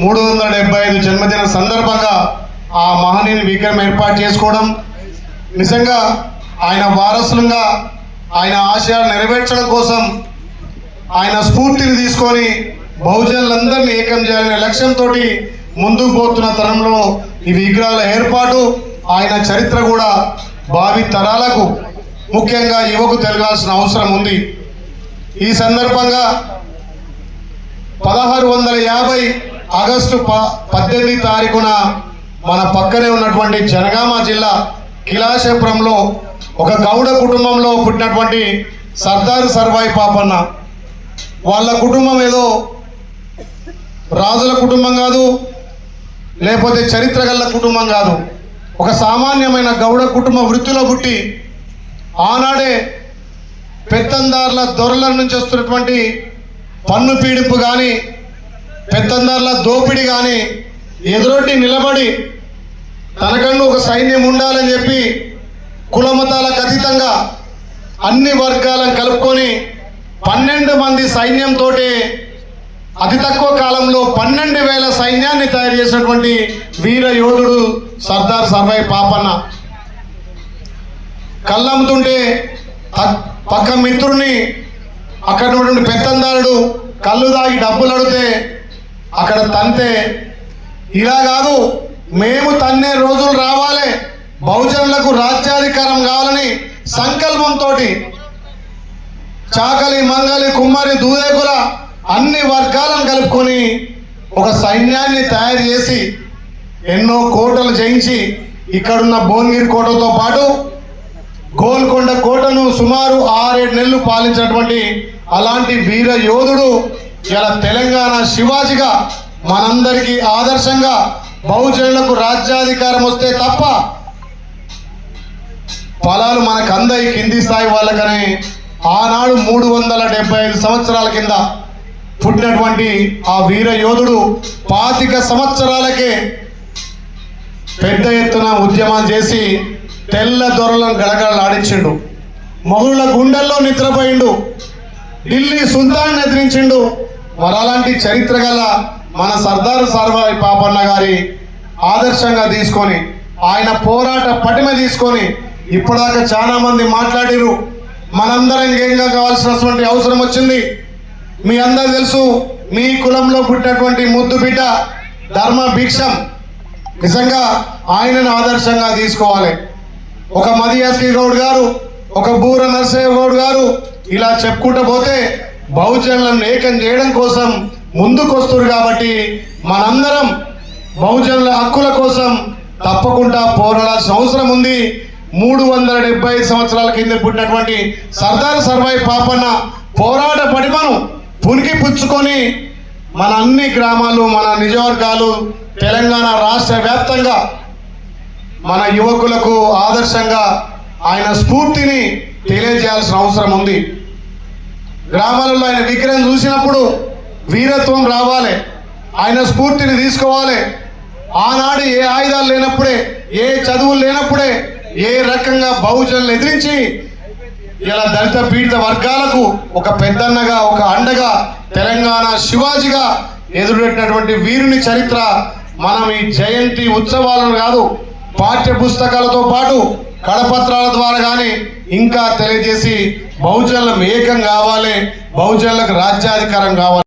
మూడు వందల డెబ్భైలో జన్మదిన సందర్భంగా ఆ మహనీయుని విగ్రహం ఏర్పాటు చేసుకోవడం నిజంగా ఆయన వారసులుగా ఆయన ఆశయాలు నెరవేర్చడం కోసం ఆయన స్ఫూర్తిని తీసుకొని బహుజనులందరినీ ఏకం చేయాలనే లక్ష్యంతో ముందుకు పోతున్న తరంలో ఈ విగ్రహాల ఏర్పాటు ఆయన చరిత్ర కూడా భావి తరాలకు ముఖ్యంగా యువకు తెలియాల్సిన అవసరం ఉంది. ఈ సందర్భంగా పదహారు వందల యాభై ఆగస్టు ప పద్దెనిమిది తారీఖున మన పక్కనే ఉన్నటువంటి జనగామ జిల్లా కిలాశపురంలో ఒక గౌడ కుటుంబంలో పుట్టినటువంటి సర్దార్ సర్వాయి పాపన్న. వాళ్ళ కుటుంబం ఏదో రాజుల కుటుంబం కాదు లేకపోతే చరిత్ర గల్ల కుటుంబం కాదు. ఒక సామాన్యమైన గౌడ కుటుంబ వృత్తిలో పుట్టి ఆనాడే పెత్తందారుల దొరల నుంచి వస్తున్నటువంటి పన్ను పీడింపు కానీ పెత్తందారుల దోపిడి కానీ ఎదురొడ్డి నిలబడి తనకంటూ ఒక సైన్యం ఉండాలని చెప్పి కులమతాలకు అతీతంగా అన్ని వర్గాలను కలుపుకొని పన్నెండు మంది సైన్యంతో అతి తక్కువ కాలంలో పన్నెండు వేల సైన్యాన్ని తయారు చేసినటువంటి వీర యోధుడు సర్దార్ సర్వై పాపన్న. కళ్ళమ్ముతుంటే పక్క మిత్రుడిని అక్కడ ఉన్నటువంటి పెత్తందారుడు కళ్ళు దాగి డబ్బులు అడిగితే అక్కడ తంతే. ఇలా కాదు మేము తన్నే రోజులు రావాలి. బహుజనులకు రాజ్యాధికారం కావాలని సంకల్పంతో చాకలి మంగలి కుమ్మరి దూదేకుల అన్ని వర్గాలను కలుపుకొని ఒక సైన్యాన్ని తయారు చేసి ఎన్నో కోటలు జయించి ఇక్కడున్న భువనగిరి కోటతో పాటు గోల్కొండ కోటను సుమారు ఆరేడు నెలలు పాలించినటువంటి అలాంటి వీర యోధుడు ఇలా తెలంగాణ శివాజీగా మనందరికీ ఆదర్శంగా బహుజనులకు రాజ్యాధికారం వస్తే తప్ప ఫలాలు మనకు అందాయి కింది స్థాయి వాళ్ళకని ఆనాడు మూడు వందల డెబ్బై ఐదు సంవత్సరాల కింద పుట్టినటువంటి ఆ వీర యోధుడు పాతిక సంవత్సరాలకే పెద్ద ఎత్తున ఉద్యమాలు చేసి తెల్ల దొరలను గడగడలాడించిండు. మొగుళ్ళ గుండెల్లో నిద్రపోయిండు. ఢిల్లీ సుల్తాన్ ఎదిరించిండు. మరి చరిత్ర గల మన సర్దార్ సర్వాయి పాపన్న గారి ఆదర్శంగా తీసుకొని ఆయన పోరాట పటిమ తీసుకొని ఇప్పటిదాకా చాలా మంది మాట్లాడిరు. మనందరం గేంగా కావాల్సినటువంటి అవసరం వచ్చింది. మీ అందరు తెలుసు మీ కులంలో పుట్టినటువంటి ముద్దు బిడ్డ ధర్మ భిక్షం నిజంగా ఆయనను ఆదర్శంగా తీసుకోవాలి. ఒక మదియాస్కి గౌడ్ గారు ఒక బూర నరసింహ గౌడ్ గారు ఇలా చెప్పుకుంటూ పోతే బహుజనులను ఏకం చేయడం కోసం ముందుకొస్తురు కాబట్టి మనందరం బహుజనుల హక్కుల కోసం తప్పకుండా పోరాడాల్సిన అవసరం ఉంది. మూడు వందల డెబ్బై ఐదు సంవత్సరాల కింద పుట్టినటువంటి సర్దార్ సర్వాయి పాపన్న పోరాట పడిమను పునికి పుచ్చుకొని మన అన్ని గ్రామాలు మన నిజవర్గాలు తెలంగాణ రాష్ట్ర వ్యాప్తంగా మన యువకులకు ఆదర్శంగా ఆయన స్ఫూర్తిని తెలియజేయాల్సిన అవసరం ఉంది. గ్రామాలలో ఆయన విగ్రహం చూసినప్పుడు వీరత్వం రావాలి. ఆయన స్ఫూర్తిని తీసుకోవాలి. ఆనాడు ఏ ఆయుధాలు లేనప్పుడే ఏ చదువులు లేనప్పుడే ఏ రకంగా బహుజనులు ఎదిరించి ఇలా దళిత పీడిత వర్గాలకు ఒక పెద్దన్నగా ఒక అండగా తెలంగాణ శివాజీగా ఎదురుపెట్టినటువంటి వీరుని చరిత్ర మనం ఈ జయంతి ఉత్సవాలను కాదు పాఠ్య పుస్తకాలతో పాటు కడపత్రాల ద్వారా కానీ ఇంకా తెలియజేసి బహుజనులం ఏకం కావాలి బహుజనులకు రాజ్యాధికారం కావాలి.